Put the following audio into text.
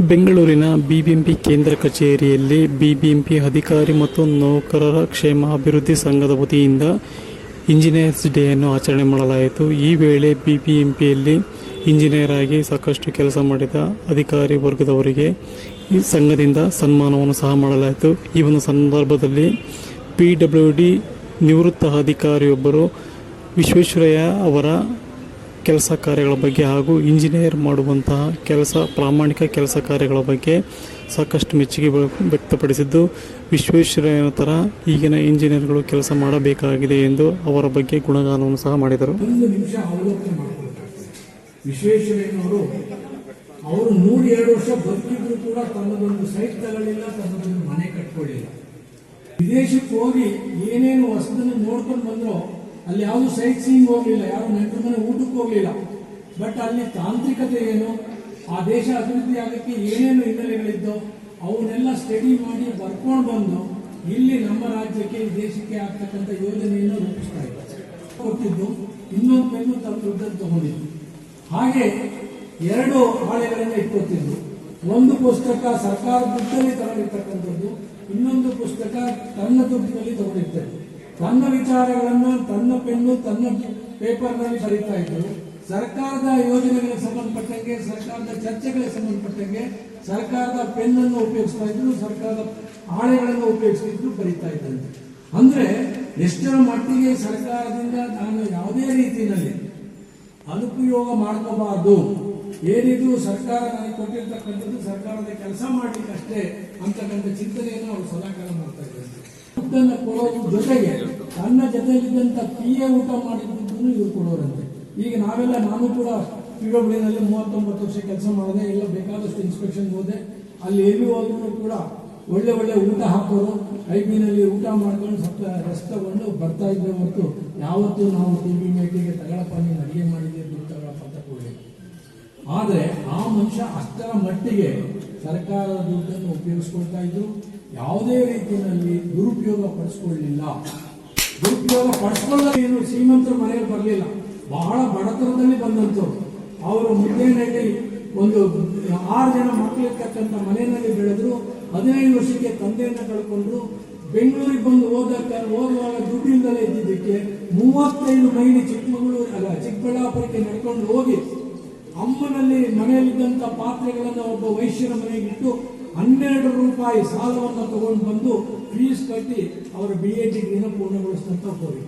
ಬೆಂಗಳೂರಿನ ಬಿಬಿಎಂಪಿ ಕೇಂದ್ರ ಕಚೇರಿಯಲ್ಲಿ ಬಿಬಿಎಂಪಿ ಅಧಿಕಾರಿ ಮತ್ತು ನೌಕರರ ಕ್ಷೇಮ ಅಭಿವೃದ್ಧಿ ಸಂಘದ ವತಿಯಿಂದ ಇಂಜಿನಿಯರ್ಸ್ ಡೇಯನ್ನು ಆಚರಣೆ ಮಾಡಲಾಯಿತು. ಈ ವೇಳೆ ಬಿಬಿಎಂಪಿಯಲ್ಲಿ ಇಂಜಿನಿಯರ್ ಆಗಿ ಸಾಕಷ್ಟು ಕೆಲಸ ಮಾಡಿದ ಅಧಿಕಾರಿ ವರ್ಗದವರಿಗೆ ಈ ಸಂಘದಿಂದ ಸನ್ಮಾನವನ್ನು ಸಹ ಮಾಡಲಾಯಿತು. ಈ ಒಂದು ಸಂದರ್ಭದಲ್ಲಿ ಪಿ ಡಬ್ಲ್ಯೂ ಡಿ ನಿವೃತ್ತ ಅಧಿಕಾರಿಯೊಬ್ಬರು ವಿಶ್ವೇಶ್ವರಯ್ಯ ಅವರ ಕೆಲಸ ಕಾರ್ಯಗಳ ಬಗ್ಗೆ ಹಾಗೂ ಇಂಜಿನಿಯರ್ ಮಾಡುವಂತಹ ಕೆಲಸ, ಪ್ರಾಮಾಣಿಕ ಕೆಲಸ ಕಾರ್ಯಗಳ ಬಗ್ಗೆ ಸಾಕಷ್ಟು ಮೆಚ್ಚುಗೆ ವ್ಯ- ವ್ಯಕ್ತಪಡಿಸಿದ್ದು ವಿಶ್ವೇಶ್ವರಯ್ಯನ ಥರ ಈಗಿನ ಇಂಜಿನಿಯರ್ಗಳು ಕೆಲಸ ಮಾಡಬೇಕಾಗಿದೆ ಎಂದು ಅವರ ಬಗ್ಗೆ ಗುಣಗಾನವನ್ನು ಸಹ ಮಾಡಿದರು. ಎರಡು ವಿಶ್ವೇಶ್ವರಯ್ಯನವರು ಅವರು ನೂರೆರಡು ವರ್ಷ ಬದುಕಿದ್ರು ಕೂಡ ತನ್ನದೊಂದು ಸೈಟ್ ತಗೊಳ್ಳಿಲ್ಲ, ತನ್ನದೊಂದು ಮನೆ ಕಟ್ಕೊಳ್ಳಿಲ್ಲ. ವಿದೇಶಕ್ಕೆ ಹೋಗಿ ಏನೇನು ಹೊಸದನ್ನು ನೋಡ್ಕೊಂಡು ಬಂದ್ರು ಅಲ್ಲಿ ಯಾವುದು ಸೈಟ್ ಸೀಯಿಂಗ್ ಹೋಗ್ಲಿಲ್ಲ, ಯಾರು ನೆಂಟರ ಮನೆ ಊಟಕ್ಕೆ ಹೋಗ್ಲಿಲ್ಲ. ಬಟ್ ಅಲ್ಲಿ ತಾಂತ್ರಿಕತೆ ಏನು? ಆ ದೇಶ ಅಭಿವೃದ್ಧಿ ಆಗಕ್ಕೆ ಏನೇನು ಹಿನ್ನೆಲೆಗಳಿದ್ದೋ, ಅವನ್ನೆಲ್ಲ ಸ್ಟಡಿ ಮಾಡಿ ಬರ್ಕೊಂಡು ಬಂದು ಇಲ್ಲಿ ನಮ್ಮ ರಾಜ್ಯಕ್ಕೆ ದೇಶಕ್ಕೆ ಆಗ್ತಕ್ಕಂಥ ಯೋಜನೆಯನ್ನು ರೂಪಿಸ್ತಾ ಇದ್ದಾರೆ. ಕೊಟ್ಟಿದ್ದು ಇನ್ನೊಂದು ಪೆನ್ನು ತಮ್ಮ ದುಡ್ಡನ್ನು ತಗೊಂಡಿದ್ದು. ಹಾಗೆ ಎರಡು ಹಾಳೆಗಳನ್ನು ಇಟ್ಕೊತಿದ್ದು ಒಂದು ಪುಸ್ತಕ ಸರ್ಕಾರ ದುಡ್ಡಲ್ಲಿ ತಗೊಂಡಿರ್ತಕ್ಕಂಥದ್ದು, ಇನ್ನೊಂದು ಪುಸ್ತಕ ತನ್ನ ದುಡ್ಡಿನಲ್ಲಿ ತಗೊಂಡಿರ್ತಾರೆ ತನ್ನ ವಿಚಾರಗಳನ್ನು ತನ್ನ ಪೆನ್ನು, ತನ್ನ ಪೇಪರ್ನಲ್ಲಿ ಬರೀತಾ ಇದ್ದರು. ಸರ್ಕಾರದ ಯೋಜನೆಗಳಿಗೆ ಸಂಬಂಧಪಟ್ಟಂಗೆ, ಸರ್ಕಾರದ ಚರ್ಚೆಗಳಿಗೆ ಸಂಬಂಧಪಟ್ಟಂಗೆ ಸರ್ಕಾರದ ಪೆನ್ನನ್ನು ಉಪಯೋಗಿಸ್ತಾ ಇದ್ರು ಸರ್ಕಾರದ ಹಾಳೆಗಳನ್ನು ಉಪಯೋಗಿಸ್ತಿದ್ರು, ಬರೀತಾ ಇದ್ದಂತೆ. ಅಂದ್ರೆ ಎಷ್ಟರ ಮಟ್ಟಿಗೆ ಸರ್ಕಾರದಿಂದ ನಾನು ಯಾವುದೇ ರೀತಿಯಲ್ಲಿ ಅನುಪಯೋಗ ಮಾಡ್ಕೋಬಾರ್ದು, ಏನಿದು ಸರ್ಕಾರ ನನಗೆ ಕೊಟ್ಟಿರ್ತಕ್ಕಂಥದ್ದು ಸರ್ಕಾರದ ಕೆಲಸ ಮಾಡಲಿಕ್ಕಷ್ಟೇ ಅಂತಕ್ಕಂಥ ಚಿಂತನೆಯನ್ನು ಅವರು ಸದಾಕಾಲ ಮಾಡ್ತಾ ಇದ್ದಾರೆ. ದುಡ್ಡನ್ನು ಕೊಡೋದ್ರ ಜೊತೆಗೆ, ತನ್ನ ಜೊತೆಗಿದ್ದಂತ ಪಿ ಊಟ ಮಾಡಿದ್ದನ್ನು ಇವ್ರು ಕೊಡೋರಂತೆ. ಈಗ ನಾವೆಲ್ಲ, ನಾನು ಕೂಡ ಪಿ ನಲ್ಲಿ ಮೂವತ್ತೊಂಬತ್ತು ವರ್ಷ ಕೆಲಸ ಮಾಡಿದೆ, ಎಲ್ಲ ಬೇಕಾದಷ್ಟು ಇನ್ಸ್ಪೆಕ್ಷನ್ ಹೋದೆ. ಅಲ್ಲಿ ಎಲ್ಲಿ ಹೋದ್ರು ಕೂಡ ಒಳ್ಳೆ ಒಳ್ಳೆ ಊಟ ಹಾಕೋರು ಐಬಿನಲ್ಲಿ ನಲ್ಲಿ ಊಟ ಮಾಡ್ಕೊಂಡು ಸ್ವಲ್ಪ ರೆಸ್ಟ್ ತಗೊಂಡು ಬರ್ತಾ ಇದ್ದೆ ಹೊರತು ಯಾವತ್ತೂ ನಾವು ಟಿ ಬಿ ಮೇಟಿಗೆ ತಗೊಳಪ್ಪ ನೀನು ಅಡಿಗೆ ಮಾಡಿದ್ದೆ ದುಡ್ಡು ತಗೊಳಪ್ಪ ಅಂತ ಕೊಡಲಿಲ್ಲ ಆದರೆ ಆ ಮನುಷ್ಯ ಅಷ್ಟರ ಮಟ್ಟಿಗೆ ಸರ್ಕಾರದ ದುಡ್ಡನ್ನು ಇದ್ರು ಯಾವುದೇ ರೀತಿಯಲ್ಲಿ ದುರುಪಯೋಗ ಪಡಿಸ್ಕೊಳ್ಳಿಲ್ಲ. ದುರುಪಯೋಗ ಪಡಿಸ್ಕೊಳ್ಳೋದು ಏನು ಶ್ರೀಮಂತರ ಮನೆಯಲ್ಲಿ ಬರಲಿಲ್ಲ. ಬಹಳ ಬಡತನದಲ್ಲಿ ಬಂದಂಥವ್ರು. ಅವರು ಮುದ್ದೇನಹಳ್ಳಿ ಒಂದು, ಆರು ಜನ ಮಕ್ಕಳಿರ್ತಕ್ಕಂಥ ಮನೆಯಲ್ಲಿ ಬೆಳೆದ್ರು, ಹದಿನೈದು ವರ್ಷಕ್ಕೆ ತಂದೆಯನ್ನು ಕಳ್ಕೊಂಡ್ರು. ಬೆಂಗಳೂರಿಗೆ ಬಂದು ಹೋದಾಗ ಓದುವಾಗ ದುಡ್ಡಿಂದಲೇ ಇದ್ದಿದ್ದಕ್ಕೆ ಮೂವತ್ತೈದು ಮೈಲಿ ಚಿಕ್ಕಮಗಳೂರು, ಅಲ್ಲ, ಚಿಕ್ಕಬಳ್ಳಾಪುರಕ್ಕೆ ನಡ್ಕೊಂಡು ಹೋಗಿ ಅಮ್ಮನಲ್ಲಿ ಮನೆಯಲ್ಲಿದ್ದಂಥ ಪಾತ್ರೆಗಳನ್ನು ಒಬ್ಬ ವೈಶ್ಯರ ಮನೆಗಿಟ್ಟು ಹನ್ನೆರಡು ರೂಪಾಯಿ ಸಾಲವನ್ನು ತಗೊಂಡು ಬಂದು ಫೀಸ್ ಕಟ್ಟಿ ಅವರ ಬಿ ಎ ಡಿಗ್ರಿನ ಪೂರ್ಣಗೊಳಿಸಿದಂಥ ಕೋರಿ